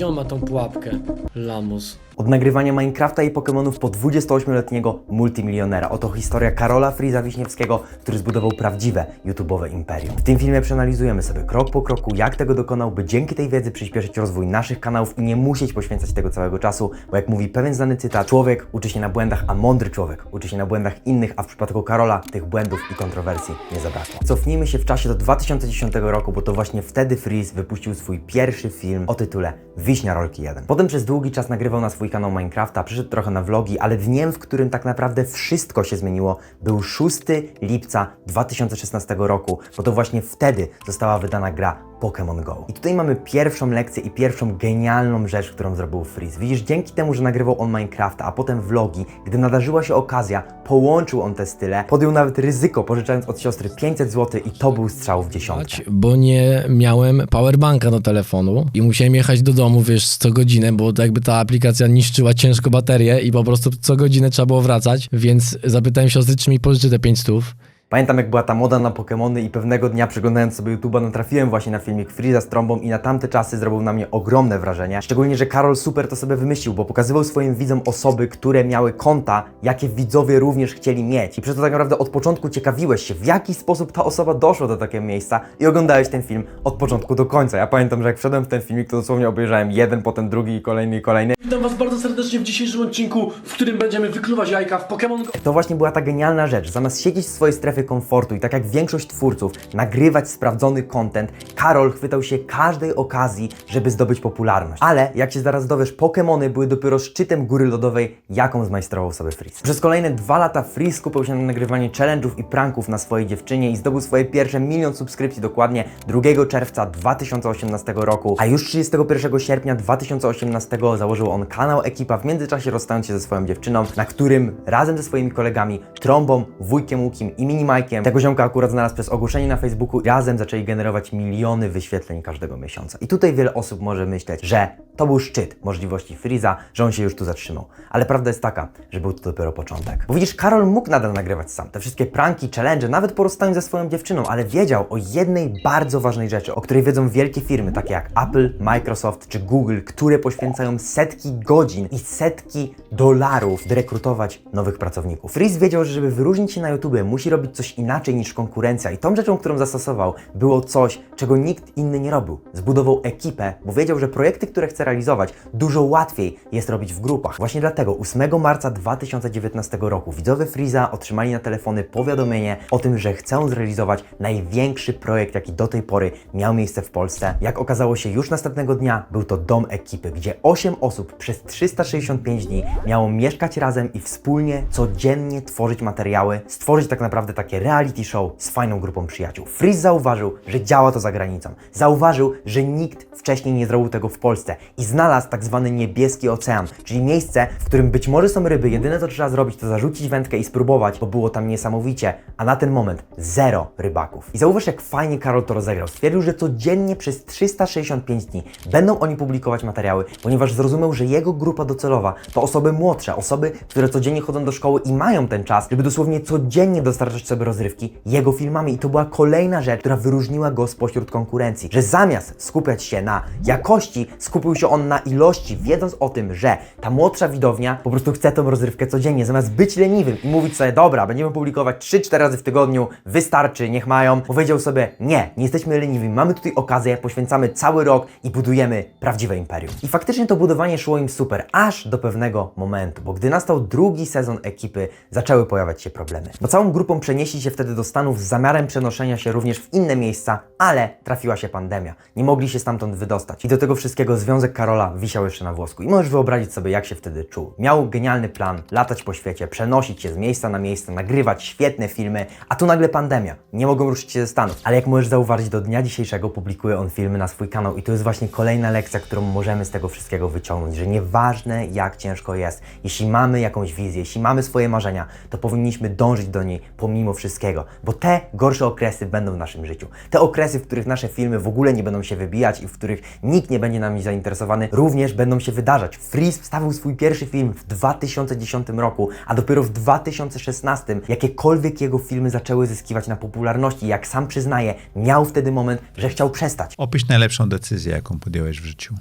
Gdzie on ma tą pułapkę? Lamus. Od nagrywania Minecrafta i Pokémonów po 28-letniego multimilionera. Oto historia Karola Friza Wiśniewskiego, który zbudował prawdziwe YouTube'owe imperium. W tym filmie przeanalizujemy sobie krok po kroku, jak tego dokonał, by dzięki tej wiedzy przyspieszyć rozwój naszych kanałów i nie musieć poświęcać tego całego czasu, bo jak mówi pewien znany cytat, człowiek uczy się na błędach, a mądry człowiek uczy się na błędach innych, a w przypadku Karola tych błędów i kontrowersji nie zabrakło. Cofnijmy się w czasie do 2010 roku, bo to właśnie wtedy Freeze wypuścił swój pierwszy film o tytule Wiśnia Rolki 1. Potem przez długi czas nagrywał na swój kanał Minecrafta, przyszedł trochę na vlogi, ale dniem, w którym tak naprawdę wszystko się zmieniło, był 6 lipca 2016 roku, bo to właśnie wtedy została wydana gra Pokémon Go. I tutaj mamy pierwszą lekcję i pierwszą genialną rzecz, którą zrobił Freeze. Widzisz, dzięki temu, że nagrywał on Minecrafta, a potem vlogi, gdy nadarzyła się okazja, połączył on te style, podjął nawet ryzyko, pożyczając od siostry 500 zł i to był strzał w dziesiątkę. Bo nie miałem powerbanka do telefonu i musiałem jechać do domu, wiesz, co godzinę, bo jakby ta aplikacja niszczyła ciężko baterię i po prostu co godzinę trzeba było wracać, więc zapytałem siostry, czy mi pożyczy te 5 stów. Pamiętam jak była ta moda na Pokémony i pewnego dnia przeglądając sobie YouTube'a natrafiłem właśnie na filmik Freeza z trąbą i na tamte czasy zrobił na mnie ogromne wrażenie. Szczególnie, że Karol super to sobie wymyślił, bo pokazywał swoim widzom osoby, które miały konta, jakie widzowie również chcieli mieć. I przez to tak naprawdę od początku ciekawiłeś się, w jaki sposób ta osoba doszła do takiego miejsca i oglądałeś ten film od początku do końca. Ja pamiętam, że jak wszedłem w ten filmik, to dosłownie obejrzałem jeden, potem drugi i kolejny i kolejny. Witam Was bardzo serdecznie w dzisiejszym odcinku, w którym będziemy wykluwać jajka w Pokémon Go. To właśnie była ta genialna rzecz. Zamiast siedzieć w swojej strefie komfortu i tak jak większość twórców, nagrywać sprawdzony content, Karol chwytał się każdej okazji, żeby zdobyć popularność. Ale jak się zaraz dowiesz, Pokémony były dopiero szczytem góry lodowej, jaką zmajstrował sobie Freeze. Przez kolejne dwa lata Freeze skupił się na nagrywaniu challenge'ów i pranków na swojej dziewczynie i zdobył swoje pierwsze milion subskrypcji dokładnie 2 czerwca 2018 roku, a już 31 sierpnia 2018 założył on kanał Ekipa, w międzyczasie rozstając się ze swoją dziewczyną, na którym razem ze swoimi kolegami Trąbą, Wujkiem Łukim i Minimajkiem, tego ziomka akurat znalazł przez ogłoszenie na Facebooku, razem zaczęli generować miliony wyświetleń każdego miesiąca. I tutaj wiele osób może myśleć, że to był szczyt możliwości Freeza, że on się już tu zatrzymał. Ale prawda jest taka, że był to dopiero początek. Bo widzisz, Karol mógł nadal nagrywać sam. Te wszystkie pranki, challenge, nawet po rozstaniu ze swoją dziewczyną, ale wiedział o jednej bardzo ważnej rzeczy, o której wiedzą wielkie firmy, takie jak Apple, Microsoft czy Google, które poświęcają setki godzin i setki dolarów, by rekrutować nowych pracowników. Freeze wiedział, że żeby wyróżnić się na YouTube, musi robić coś inaczej niż konkurencja i tą rzeczą, którą zastosował, było coś, czego nikt inny nie robił. Zbudował ekipę, bo wiedział, że projekty, które chce realizować, dużo łatwiej jest robić w grupach. Właśnie dlatego 8 marca 2019 roku widzowie Freeza otrzymali na telefony powiadomienie o tym, że chcą zrealizować największy projekt, jaki do tej pory miał miejsce w Polsce. Jak okazało się już następnego dnia, był to dom ekipy, gdzie 8 osób przez 365 dni miało mieszkać razem i wspólnie codziennie tworzyć materiały, stworzyć tak naprawdę takie reality show z fajną grupą przyjaciół. Freeze zauważył, że działa to za granicą. Zauważył, że nikt wcześniej nie zrobił tego w Polsce i znalazł tak zwany niebieski ocean, czyli miejsce, w którym być może są ryby, jedyne co trzeba zrobić to zarzucić wędkę i spróbować, bo było tam niesamowicie, a na ten moment zero rybaków. I zauważ jak fajnie Karol to rozegrał. Stwierdził, że codziennie przez 365 dni będą oni publikować materiały, ponieważ zrozumiał, że jego grupa docelowa to osoby młodsze, osoby, które codziennie chodzą do szkoły i mają ten czas, żeby dosłownie codziennie dostarczać sobie rozrywki jego filmami. I to była kolejna rzecz, która wyróżniła go spośród konkurencji, że zamiast skupiać się na jakości, skupił się on na ilości, wiedząc o tym, że ta młodsza widownia po prostu chce tą rozrywkę codziennie, zamiast być leniwym i mówić sobie, dobra, będziemy publikować 3-4 razy w tygodniu, wystarczy, niech mają, powiedział sobie, nie, nie jesteśmy leniwi, mamy tutaj okazję, poświęcamy cały rok i budujemy prawdziwe imperium. I faktycznie to budowanie szło im super, aż do pewnego momentu, bo gdy nastał drugi sezon ekipy, zaczęły pojawiać się problemy. Bo całą grupą przenieśli się wtedy do Stanów z zamiarem przenoszenia się również w inne miejsca, ale trafiła się pandemia. Nie mogli się stamtąd wydostać. I do tego wszystkiego związek Karola wisiał jeszcze na włosku. I możesz wyobrazić sobie, jak się wtedy czuł. Miał genialny plan, latać po świecie, przenosić się z miejsca na miejsce, nagrywać świetne filmy, a tu nagle pandemia. Nie mogą ruszyć się ze Stanów. Ale jak możesz zauważyć, do dnia dzisiejszego publikuje on filmy na swój kanał i to jest właśnie kolejna lekcja, którą możemy z tego wszystkiego wyciągnąć, że nieważne jak ciężko jest, jeśli mamy jakąś wizję, jeśli mamy swoje marzenia, to powinniśmy dążyć do niej pomimo wszystkiego, bo te gorsze okresy będą w naszym życiu. Te okresy, w których nasze filmy w ogóle nie będą się wybijać i w których nikt nie będzie nami zainteresowany, również będą się wydarzać. Freeze wstawił swój pierwszy film w 2010 roku, a dopiero w 2016 jakiekolwiek jego filmy zaczęły zyskiwać na popularności. Jak sam przyznaje, miał wtedy moment, że chciał przestać. Opisz najlepszą decyzję, jaką podjąłeś w życiu.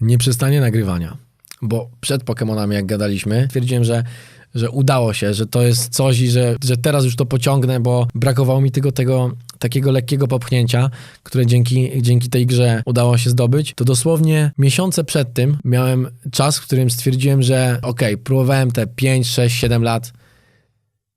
nieprzestanie nagrywania. Bo przed Pokemonami, jak gadaliśmy, twierdziłem, że, że udało się, że to jest coś i że, że teraz już to pociągnę, bo brakowało mi tylko tego takiego lekkiego popchnięcia, które dzięki, dzięki tej grze udało się zdobyć. To dosłownie miesiące przed tym miałem czas, w którym stwierdziłem, że okej, próbowałem te 5, 6, 7 lat,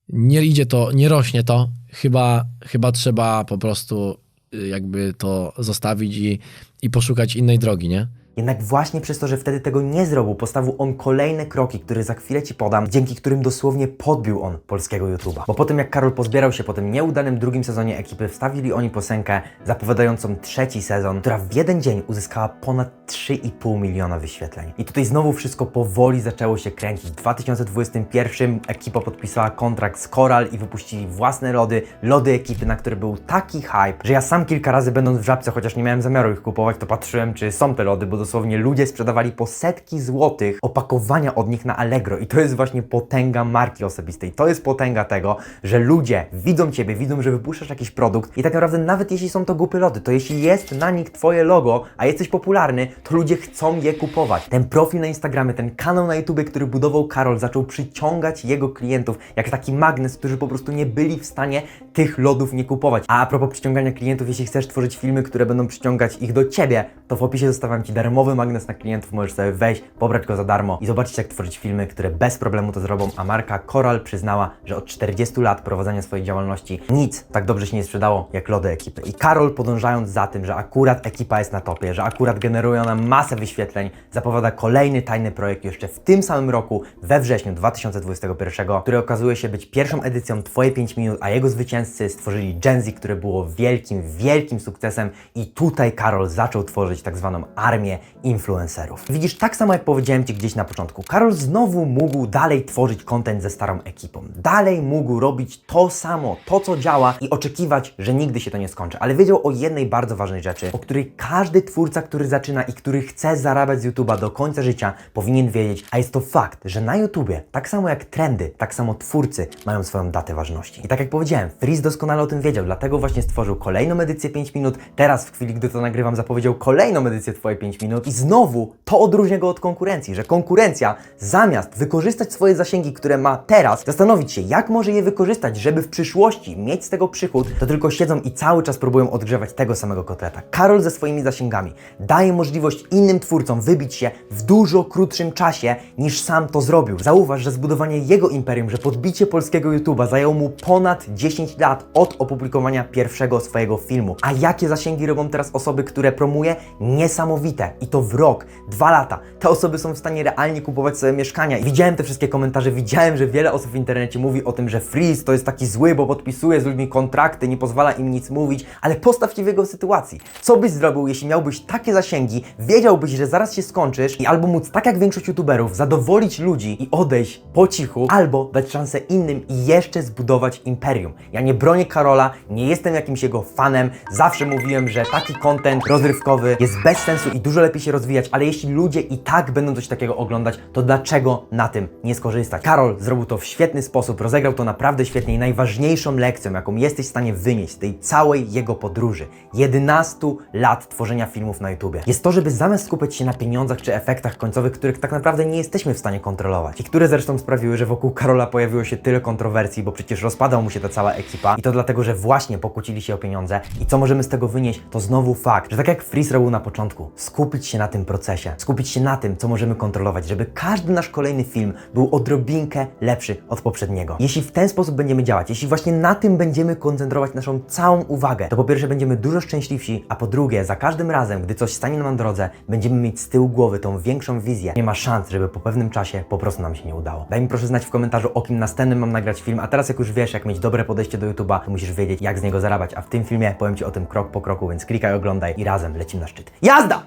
nie idzie to, nie rośnie to, chyba, chyba trzeba po prostu y, jakby to zostawić i, i poszukać innej drogi, nie? Jednak właśnie przez to, że wtedy tego nie zrobił, postawił on kolejne kroki, które za chwilę Ci podam, dzięki którym dosłownie podbił on polskiego YouTube'a. Bo po tym jak Karol pozbierał się po tym nieudanym drugim sezonie ekipy, wstawili oni piosenkę zapowiadającą trzeci sezon, która w jeden dzień uzyskała ponad 3,5 miliona wyświetleń. I tutaj znowu wszystko powoli zaczęło się kręcić. W 2021 ekipa podpisała kontrakt z Koral i wypuścili własne lody, lody ekipy, na które był taki hype, że ja sam kilka razy będąc w Żabce, chociaż nie miałem zamiaru ich kupować, to patrzyłem, czy są te lody, bo dosłownie ludzie sprzedawali po setki złotych opakowania od nich na Allegro i to jest właśnie potęga marki osobistej. To jest potęga tego, że ludzie widzą Ciebie, widzą, że wypuszczasz jakiś produkt i tak naprawdę nawet jeśli są to głupie lody, to jeśli jest na nich Twoje logo, a jesteś popularny, to ludzie chcą je kupować. Ten profil na Instagramie, ten kanał na YouTubie, który budował Karol, zaczął przyciągać jego klientów jak taki magnes, którzy po prostu nie byli w stanie tych lodów nie kupować. A a propos przyciągania klientów, jeśli chcesz tworzyć filmy, które będą przyciągać ich do Ciebie, to w opisie zostawiam Ci darmowy magnes na klientów, możesz sobie wejść, pobrać go za darmo i zobaczyć jak tworzyć filmy, które bez problemu to zrobią, a marka Coral przyznała, że od 40 lat prowadzenia swojej działalności nic tak dobrze się nie sprzedało jak lody ekipy. I Karol podążając za tym, że akurat ekipa jest na topie, że akurat generuje ona masę wyświetleń, zapowiada kolejny tajny projekt jeszcze w tym samym roku, we wrześniu 2021, który okazuje się być pierwszą edycją Twoje 5 minut, a jego zwycięzcy stworzyli Gen Z, które było wielkim, wielkim sukcesem i tutaj Karol zaczął tworzyć tak zwaną armię influencerów. Widzisz, tak samo jak powiedziałem Ci gdzieś na początku, Karol znowu mógł dalej tworzyć content ze starą ekipą. Dalej mógł robić to samo, to co działa i oczekiwać, że nigdy się to nie skończy. Ale wiedział o jednej bardzo ważnej rzeczy, o której każdy twórca, który zaczyna i który chce zarabiać z YouTube'a do końca życia, powinien wiedzieć, a jest to fakt, że na YouTubie, tak samo jak trendy, tak samo twórcy mają swoją datę ważności. I tak jak powiedziałem, Freeze doskonale o tym wiedział, dlatego właśnie stworzył kolejną edycję 5 minut. Teraz w chwili, gdy to nagrywam, zapowiedział kolejną edycję Twoje 5 minut i znowu to odróżnia go od konkurencji, że konkurencja zamiast wykorzystać swoje zasięgi, które ma teraz, zastanowić się, jak może je wykorzystać, żeby w przyszłości mieć z tego przychód, to tylko siedzą i cały czas próbują odgrzewać tego samego kotleta. Karol ze swoimi zasięgami daje możliwość innym twórcom wybić się w dużo krótszym czasie niż sam to zrobił. Zauważ, że zbudowanie jego imperium, że podbicie polskiego YouTube'a zajęło mu ponad 10 lat od opublikowania pierwszego swojego filmu. A jakie zasięgi robią teraz osoby, które promuje? Niesamowite. I to w rok, dwa lata. Te osoby są w stanie realnie kupować sobie mieszkania. I widziałem te wszystkie komentarze, widziałem, że wiele osób w internecie mówi o tym, że Freeze to jest taki zły, bo podpisuje z ludźmi kontrakty, nie pozwala im nic mówić, ale postaw się w jego sytuacji. Co byś zrobił, jeśli miałbyś takie zasięgi, wiedziałbyś, że zaraz się skończysz i albo móc, tak jak większość youtuberów, zadowolić ludzi i odejść po cichu, albo dać szansę innym i jeszcze zbudować imperium. Ja nie bronię Karola, nie jestem jakimś jego fanem, zawsze mówiłem, że taki content rozrywkowy jest bez sensu i dużo lepiej się rozwijać, ale jeśli ludzie i tak będą coś takiego oglądać, to dlaczego na tym nie skorzystać? Karol zrobił to w świetny sposób, rozegrał to naprawdę świetnie i najważniejszą lekcją, jaką jesteś w stanie wynieść z tej całej jego podróży, 11 lat tworzenia filmów na YouTubie, jest to, żeby zamiast skupiać się na pieniądzach czy efektach końcowych, których tak naprawdę nie jesteśmy w stanie kontrolować i które zresztą sprawiły, że wokół Karola pojawiło się tyle kontrowersji, bo przecież rozpadał mu się ta cała ekipa i to dlatego, że właśnie pokłócili się o pieniądze i co możemy z tego wynieść, to znowu fakt, że tak jak Freeze robił na początku, skupić się na tym procesie, skupić się na tym, co możemy kontrolować, żeby każdy nasz kolejny film był odrobinkę lepszy od poprzedniego. Jeśli w ten sposób będziemy działać, jeśli właśnie na tym będziemy koncentrować naszą całą uwagę, to po pierwsze będziemy dużo szczęśliwsi, a po drugie, za każdym razem, gdy coś stanie nam na drodze, będziemy mieć z tyłu głowy tą większą wizję. Nie ma szans, żeby po pewnym czasie po prostu nam się nie udało. Daj mi proszę znać w komentarzu, o kim następnym mam nagrać film, a teraz jak już wiesz, jak mieć dobre podejście do YouTube'a, to musisz wiedzieć, jak z niego zarabiać, a w tym filmie powiem Ci o tym krok po kroku, więc klikaj, oglądaj i razem lecimy na szczyt. Jazda!